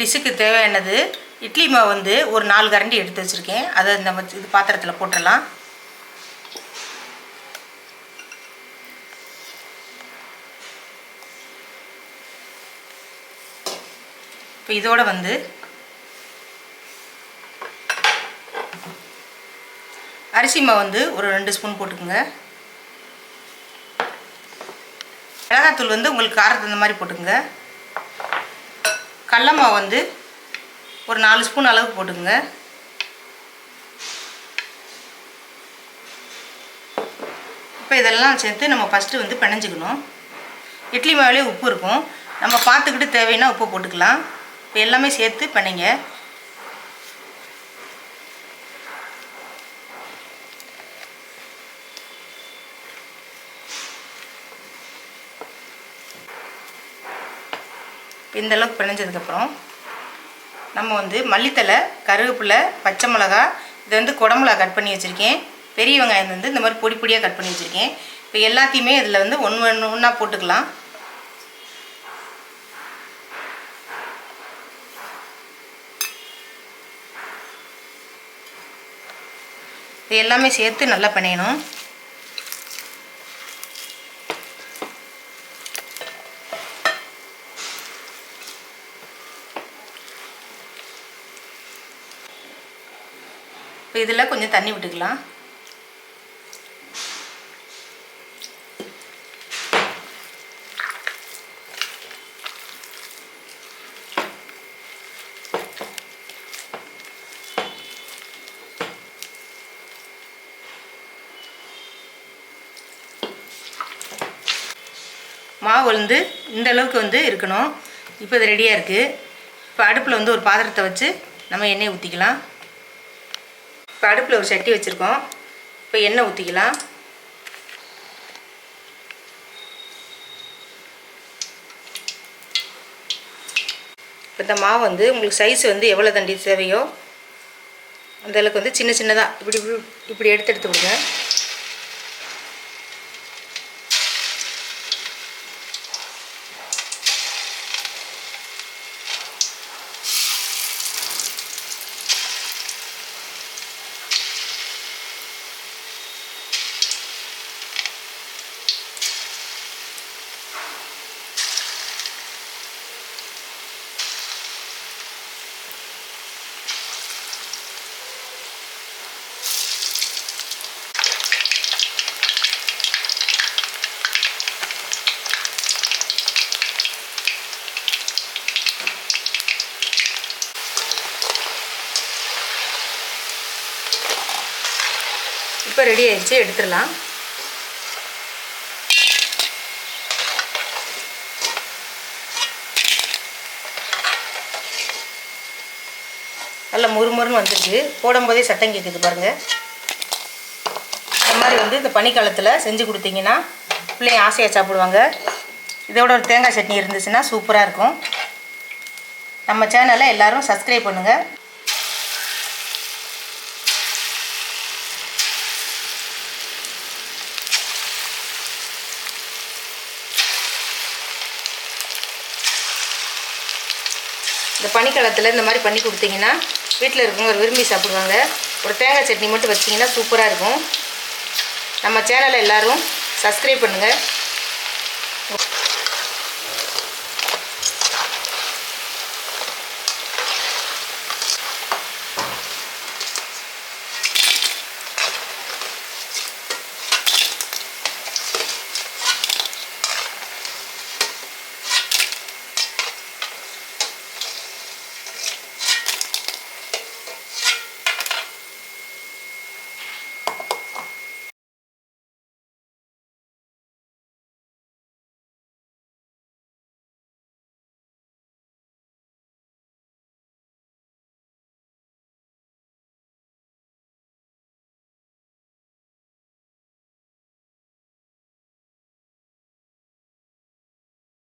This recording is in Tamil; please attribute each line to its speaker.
Speaker 1: டிஷ்ஷுக்கு தேவையானது இட்லி மாவு வந்து ஒரு நாலு கரண்டி எடுத்து வச்சுருக்கேன். அதை இந்த இது பாத்திரத்தில் போட்டுடலாம். இப்போ இதோட வந்து அரிசி மாவு வந்து ஒரு ரெண்டு ஸ்பூன் போட்டுக்கோங்க. மிளகாத்தூள் வந்து உங்களுக்கு காரத்துக்கு தகுந்த மாதிரி போட்டுக்கோங்க. கடலை மாவு வந்து ஒரு நாலு ஸ்பூன் அளவு போட்டுக்கோங்க. இப்போ இதெல்லாம் சேர்த்து நம்ம ஃபஸ்ட்டு வந்து பிணைஞ்சிக்கணும். இட்லி மாவுலேயே உப்பு இருக்கும். நம்ம பார்த்துக்கிட்டு தேவைன்னா உப்பு போட்டுக்கலாம். இப்போ எல்லாமே சேர்த்து பிணைங்க. இந்தளவுக்கு பிணைஞ்சதுக்கப்புறம் நம்ம வந்து மல்லித்தலை கருவேப்பிலை பச்சை மிளகா இது வந்து குடமிளகா கட் பண்ணி வச்சுருக்கேன். பெரிய வெங்காயம் வந்து இந்த மாதிரி பொடி பொடியாக கட் பண்ணி வச்சுருக்கேன். இப்போ எல்லாத்தையுமே இதில் வந்து ஒன்று ஒன்று ஒன்றா போட்டுக்கலாம். இது எல்லாமே சேர்த்து நல்லா பிணையணும். இப்போ இதில் கொஞ்சம் தண்ணி விட்டுக்கலாம். மாவு வந்து இந்த அளவுக்கு வந்து இருக்கணும். இப்போ இது ரெடியாக இருக்குது இப்போ அடுப்பில் வந்து ஒரு பாத்திரத்தை வச்சு நம்ம எண்ணெய் ஊற்றிக்கலாம் இப்போ அடுப்பில் ஒரு சட்டி வச்சுருக்கோம். இப்போ எண்ணெய் ஊற்றிக்கலாம் இப்போ இந்த மாவு வந்து உங்களுக்கு சைஸ் வந்து எவ்வளோ தண்டி தேவையோ அந்த அளவுக்கு வந்து சின்ன சின்னதாக இப்படி இப்படி இப்படி எடுத்து எடுத்து விடுங்க இப்போ ரெடி ஆயிடுச்சு எடுத்துடலாம். நல்லா முறுமுறுன்னு வந்துருக்கு போடும்போதே சட்டம் கேட்குது பாருங்கள் இந்த மாதிரி வந்து இந்த பனிக்காலத்தில் செஞ்சு கொடுத்தீங்கன்னா பிள்ளைங்க ஆசையாக சாப்பிடுவாங்க. இதோட ஒரு தேங்காய் சட்னி இருந்துச்சுன்னா சூப்பராக இருக்கும். நம்ம சேனலை எல்லோரும் சப்ஸ்கிரைப் பண்ணுங்கள் இந்த பனிக்காலத்தில் இந்த மாதிரி பண்ணி கொடுத்தீங்கன்னா வீட்டில் இருக்கவங்க விரும்பி சாப்பிடுவாங்க. ஒரு தேங்காய் சட்னி மட்டும் வச்சிங்கன்னா சூப்பராக இருக்கும். நம்ம சேனலை எல்லோரும் சப்ஸ்கிரைப் பண்ணுங்கள்